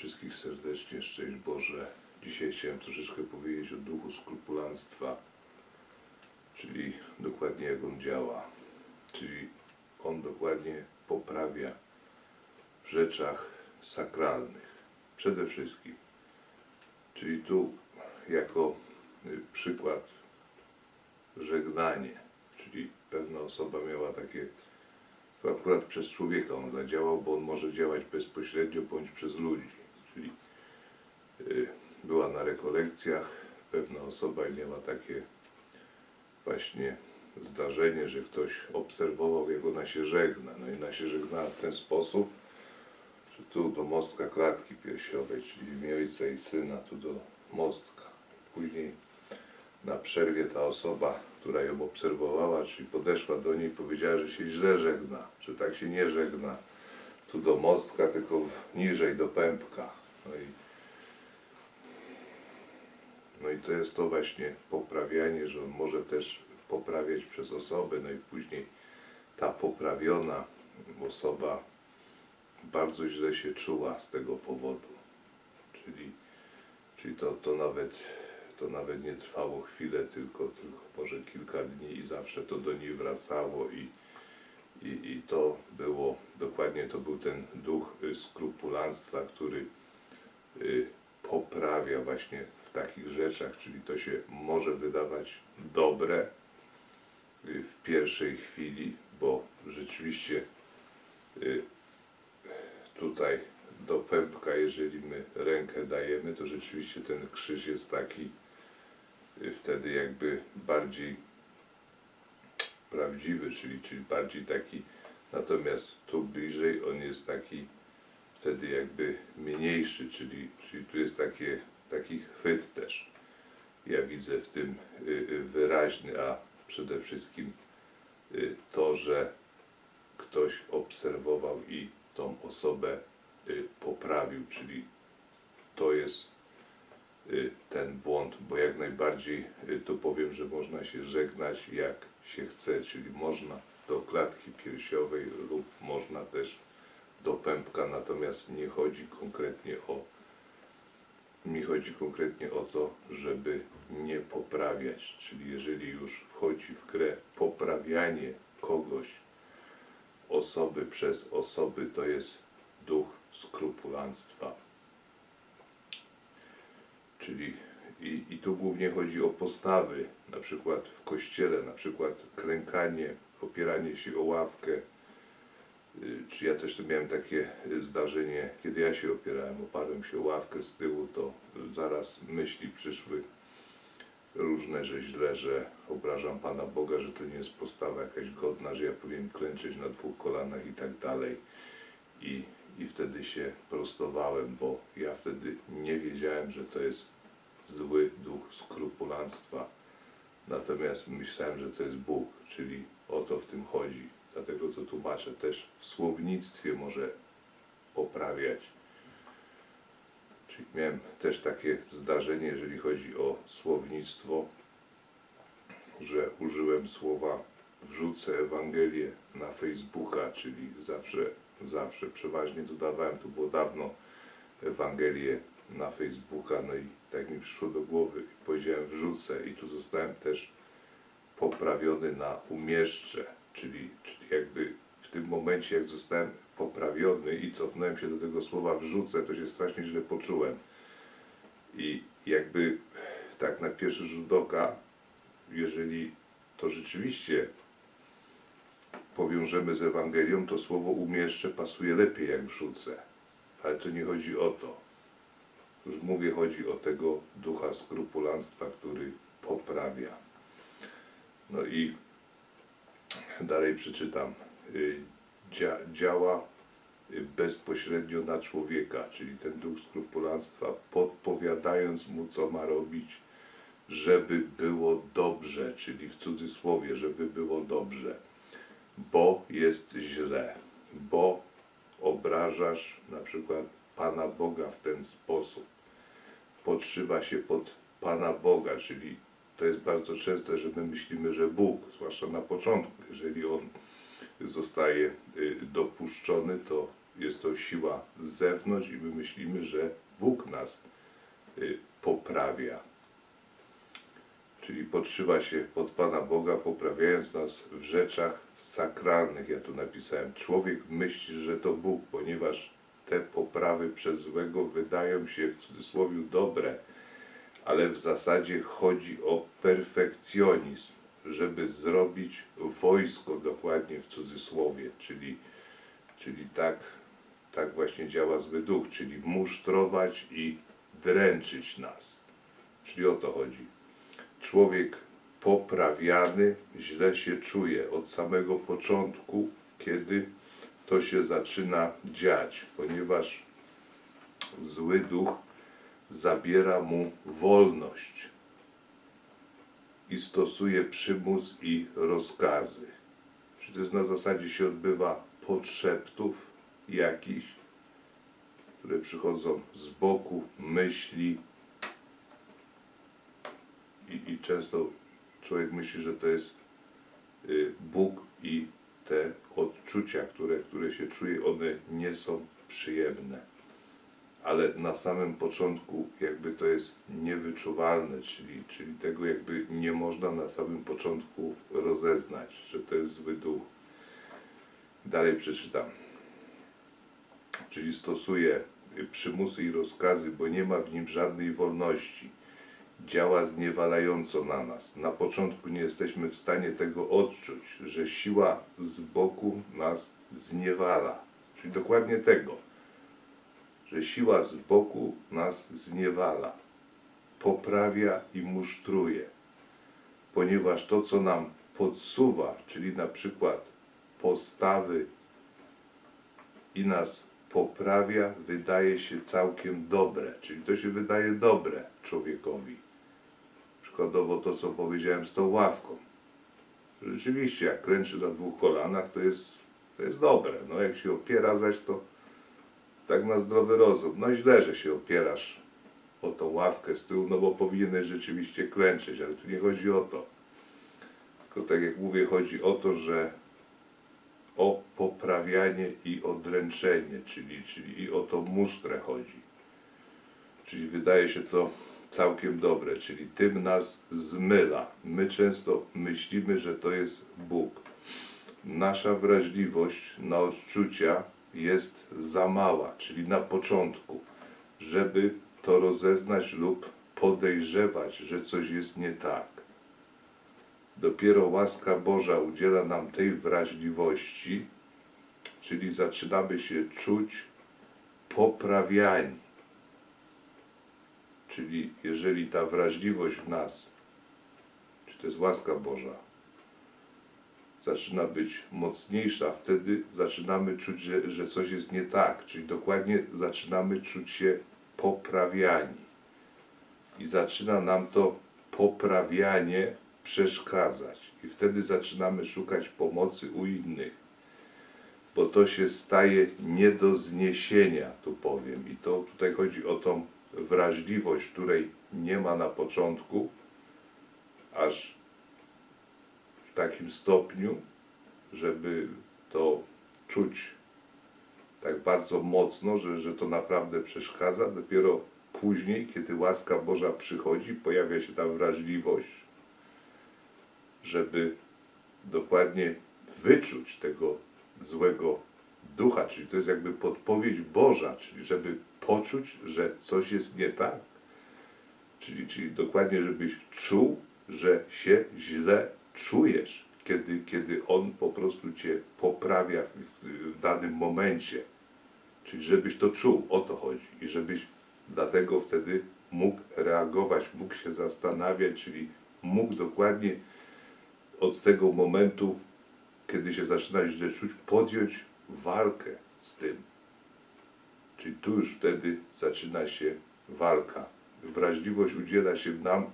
wszystkich serdecznie, szczęść Boże. Dzisiaj chciałem troszeczkę powiedzieć o duchu skrupulanstwa, czyli dokładnie jak on działa. Czyli on dokładnie poprawia w rzeczach sakralnych. Przede wszystkim. Czyli tu jako y, przykład żegnanie, czyli pewna osoba miała takie, to akurat przez człowieka on zadziałał, bo on może działać bezpośrednio bądź przez ludzi, czyli y, była na rekolekcjach pewna osoba i miała takie właśnie zdarzenie, że ktoś obserwował, jak ona się żegna. No i ona się żegnała w ten sposób, że tu do mostka klatki piersiowej, czyli ojca i syna, tu do mostka. Później na przerwie ta osoba, która ją obserwowała, czyli podeszła do niej powiedziała, że się źle żegna, że tak się nie żegna. Tu do mostka, tylko niżej do pępka. No i, no i to jest to właśnie poprawianie, że on może też poprawiać przez osobę, no i później ta poprawiona osoba bardzo źle się czuła z tego powodu. Czyli, czyli to, to, nawet, to nawet nie trwało chwilę, tylko, tylko może kilka dni i zawsze to do niej wracało i, i, i to było, dokładnie to był ten duch skrupulanstwa, który y, poprawia właśnie w takich rzeczach, czyli to się może wydawać dobre y, w pierwszej chwili, bo rzeczywiście y, tutaj do pępka, jeżeli my rękę dajemy, to rzeczywiście ten krzyż jest taki wtedy jakby bardziej prawdziwy, czyli, czyli bardziej taki, natomiast tu bliżej on jest taki wtedy jakby mniejszy, czyli, czyli tu jest takie, taki chwyt też. Ja widzę w tym y, y, wyraźny, a przede wszystkim y, to, że ktoś obserwował i tą osobę poprawił, czyli to jest ten błąd, bo jak najbardziej to powiem, że można się żegnać jak się chce, czyli można do klatki piersiowej lub można też do pępka, natomiast nie chodzi konkretnie o mi chodzi konkretnie o to, żeby nie poprawiać, czyli jeżeli już wchodzi w grę poprawianie kogoś, osoby przez osoby, to jest duch skrupulanstwa. Czyli i, i tu głównie chodzi o postawy, na przykład w kościele, na przykład klękanie, opieranie się o ławkę. Y, Czy ja też tu miałem takie y, zdarzenie, kiedy ja się opierałem, oparłem się o ławkę z tyłu, to zaraz myśli przyszły różne, że źle, że obrażam Pana Boga, że to nie jest postawa jakaś godna, że ja powinien klęczeć na dwóch kolanach i tak dalej. I, I wtedy się prostowałem, bo ja wtedy nie wiedziałem, że to jest zły duch skrupulanstwa. Natomiast myślałem, że to jest Bóg, czyli o to w tym chodzi. Dlatego to tłumaczę też w słownictwie może poprawiać. Czyli miałem też takie zdarzenie, jeżeli chodzi o słownictwo, że użyłem słowa wrzucę Ewangelię na Facebooka, czyli zawsze, zawsze przeważnie dodawałem, to było dawno, Ewangelię na Facebooka, no i tak mi przyszło do głowy i powiedziałem wrzucę i tu zostałem też poprawiony na umieszczę, czyli, czyli jakby w tym momencie jak zostałem poprawiony i cofnąłem się do tego słowa wrzucę, to się strasznie źle poczułem. I jakby tak na pierwszy rzut oka, jeżeli to rzeczywiście powiążemy z Ewangelią, to słowo umieszczę pasuje lepiej jak wrzucę. Ale to nie chodzi o to. Już mówię, chodzi o tego ducha skrupulanstwa, który poprawia. No i dalej przeczytam. Y, Dzia, działa bezpośrednio na człowieka, czyli ten duch skrupulanstwa, podpowiadając mu, co ma robić, żeby było dobrze, czyli w cudzysłowie, żeby było dobrze, bo jest źle, bo obrażasz na przykład Pana Boga w ten sposób, podszywa się pod Pana Boga, czyli to jest bardzo częste, że my myślimy, że Bóg, zwłaszcza na początku, jeżeli On zostaje y, dopuszczony, to jest to siła z zewnątrz i my myślimy, że Bóg nas y, poprawia. Czyli podszywa się pod Pana Boga, poprawiając nas w rzeczach sakralnych. Ja tu napisałem, człowiek myśli, że to Bóg, ponieważ te poprawy przez złego wydają się w cudzysłowie dobre, ale w zasadzie chodzi o perfekcjonizm, żeby zrobić wojsko dokładnie w cudzysłowie, czyli, czyli tak, tak właśnie działa zły duch, czyli musztrować i dręczyć nas. Czyli o to chodzi. Człowiek poprawiany źle się czuje od samego początku, kiedy to się zaczyna dziać, ponieważ zły duch zabiera mu wolność i stosuje przymus i rozkazy. Czy to jest na zasadzie się odbywa podszeptów jakichś, które przychodzą z boku, myśli i, i często człowiek myśli, że to jest y, Bóg i te odczucia, które, które się czuje, one nie są przyjemne. Ale na samym początku jakby to jest niewyczuwalne, czyli, czyli tego jakby nie można na samym początku rozeznać, że to jest zły duch. Dalej przeczytam. Czyli stosuje przymusy i rozkazy, bo nie ma w nim żadnej wolności działa zniewalająco na nas. Na początku nie jesteśmy w stanie tego odczuć, że siła z boku nas zniewala. Czyli dokładnie tego, że siła z boku nas zniewala, poprawia i musztruje. Ponieważ to, co nam podsuwa, czyli na przykład postawy i nas poprawia, wydaje się całkiem dobre. Czyli to się wydaje dobre człowiekowi. Przykładowo to, co powiedziałem z tą ławką. Rzeczywiście, jak kręczy na dwóch kolanach, to jest, to jest dobre. No jak się opiera zaś, to tak na zdrowy rozum. No źle, że się opierasz o tą ławkę z tyłu, no bo powinieneś rzeczywiście klęczeć, ale tu nie chodzi o to. Tylko tak jak mówię, chodzi o to, że o poprawianie i odręczenie, czyli, czyli i o to musztrę chodzi. Czyli wydaje się to całkiem dobre, czyli tym nas zmyla. My często myślimy, że to jest Bóg. Nasza wrażliwość na odczucia jest za mała, czyli na początku, żeby to rozeznać lub podejrzewać, że coś jest nie tak. Dopiero łaska Boża udziela nam tej wrażliwości, czyli zaczynamy się czuć poprawiani. Czyli jeżeli ta wrażliwość w nas, czy to jest łaska Boża, zaczyna być mocniejsza, wtedy zaczynamy czuć, że, że coś jest nie tak, czyli dokładnie zaczynamy czuć się poprawiani. I zaczyna nam to poprawianie przeszkadzać. I wtedy zaczynamy szukać pomocy u innych, bo to się staje nie do zniesienia, tu powiem. I to tutaj chodzi o tą wrażliwość, której nie ma na początku, aż w takim stopniu, żeby to czuć tak bardzo mocno, że, że to naprawdę przeszkadza. Dopiero później, kiedy łaska Boża przychodzi, pojawia się ta wrażliwość, żeby dokładnie wyczuć tego złego ducha, czyli to jest jakby podpowiedź Boża, czyli żeby poczuć, że coś jest nie tak. Czyli, czyli dokładnie, żebyś czuł, że się źle czujesz, kiedy, kiedy On po prostu Cię poprawia w, w, w danym momencie. Czyli żebyś to czuł, o to chodzi. I żebyś dlatego wtedy mógł reagować, mógł się zastanawiać, czyli mógł dokładnie od tego momentu, kiedy się zaczyna źle czuć, podjąć walkę z tym. Czyli tu już wtedy zaczyna się walka. Wrażliwość udziela się nam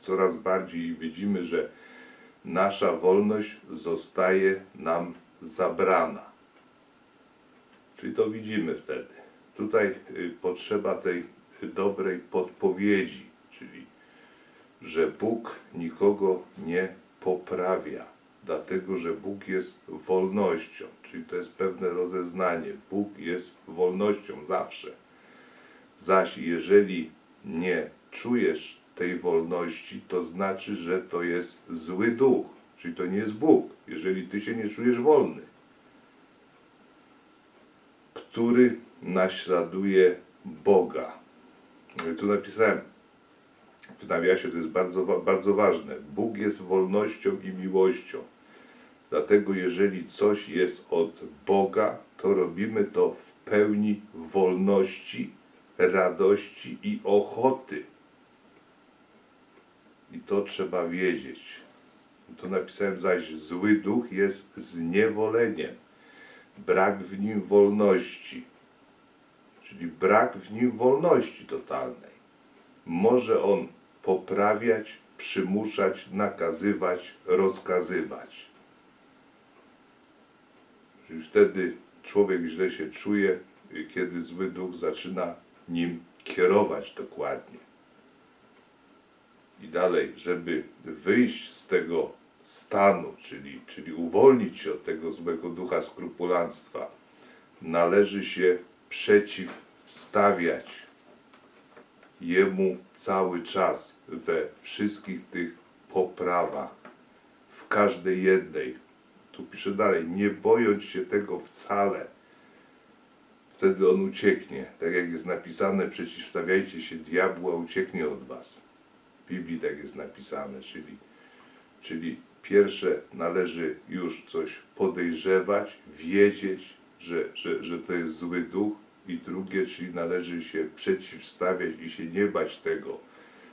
coraz bardziej i widzimy, że nasza wolność zostaje nam zabrana. Czyli to widzimy wtedy. Tutaj y, potrzeba tej dobrej podpowiedzi, czyli że Bóg nikogo nie poprawia, Dlatego, że Bóg jest wolnością, czyli to jest pewne rozeznanie. Bóg jest wolnością zawsze. Zaś jeżeli nie czujesz tej wolności, to znaczy, że to jest zły duch, czyli to nie jest Bóg, jeżeli ty się nie czujesz wolny, który naśladuje Boga. Tu napisałem w nawiasie, to jest bardzo, bardzo ważne. Bóg jest wolnością i miłością. Dlatego jeżeli coś jest od Boga, to robimy to w pełni wolności, radości i ochoty. I to trzeba wiedzieć. To napisałem zaś, zły duch jest zniewoleniem. Brak w nim wolności. Czyli brak w nim wolności totalnej. Może on poprawiać, przymuszać, nakazywać, rozkazywać. Wtedy człowiek źle się czuje, y, kiedy zły duch zaczyna nim kierować dokładnie. I dalej, żeby wyjść z tego stanu, czyli, czyli uwolnić się od tego złego ducha skrupulanstwa, należy się przeciwstawiać Jemu cały czas we wszystkich tych poprawach, w każdej jednej. Tu pisze dalej, nie bojąc się tego wcale. Wtedy on ucieknie. Tak jak jest napisane, przeciwstawiajcie się diabłu, a ucieknie od was. W Biblii tak jest napisane, czyli, czyli pierwsze należy już coś podejrzewać, wiedzieć, że, że, że to jest zły duch, i drugie, czyli należy się przeciwstawiać i się nie bać tego,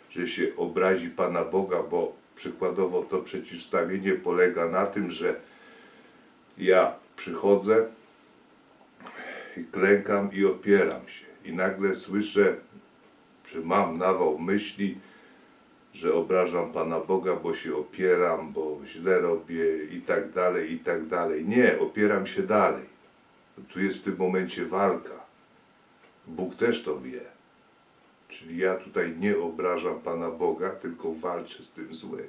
że się obrazi Pana Boga, bo przykładowo to przeciwstawienie polega na tym, że ja przychodzę i klękam i opieram się i nagle słyszę, czy mam nawał myśli, że obrażam Pana Boga, bo się opieram, bo źle robię i tak dalej, i tak dalej. Nie, opieram się dalej. Tu jest w tym momencie walka. Bóg też to wie. Czyli ja tutaj nie obrażam Pana Boga, tylko walczę z tym złym.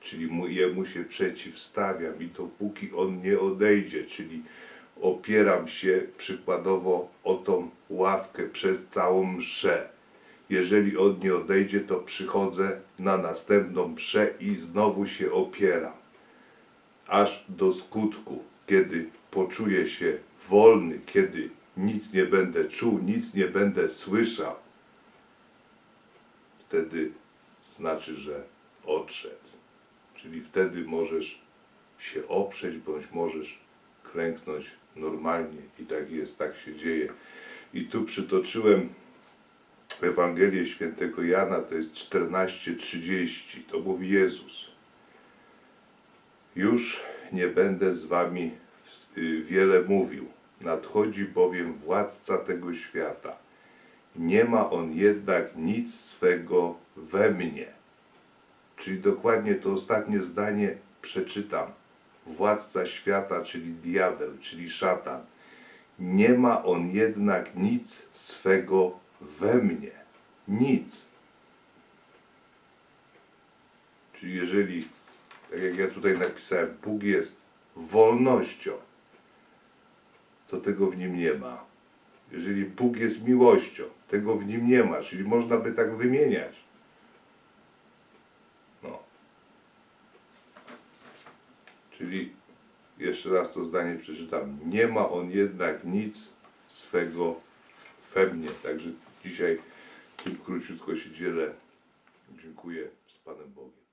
Czyli mu, jemu się przeciwstawiam i dopóki on nie odejdzie, czyli opieram się przykładowo o tą ławkę przez całą mszę. Jeżeli on nie odejdzie, to przychodzę na następną mszę i znowu się opieram. Aż do skutku, kiedy poczuję się wolny, kiedy nic nie będę czuł, nic nie będę słyszał, wtedy znaczy, że odszedł. Czyli wtedy możesz się oprzeć, bądź możesz klęknąć normalnie. I tak jest, tak się dzieje. I tu przytoczyłem Ewangelię świętego Jana, to jest 14:30. To mówi Jezus. Już nie będę z wami y, wiele mówił. Nadchodzi bowiem władca tego świata. Nie ma on jednak nic swego we mnie. Czyli dokładnie to ostatnie zdanie przeczytam. Władca świata, czyli diabeł, czyli szatan. Nie ma on jednak nic swego we mnie. Nic. Czyli jeżeli, tak jak ja tutaj napisałem, Bóg jest wolnością, to tego w nim nie ma. Jeżeli Bóg jest miłością, tego w nim nie ma, czyli można by tak wymieniać. Czyli jeszcze raz to zdanie przeczytam. Nie ma on jednak nic swego we mnie. Także dzisiaj tym króciutko się dzielę. Dziękuję z Panem Bogiem.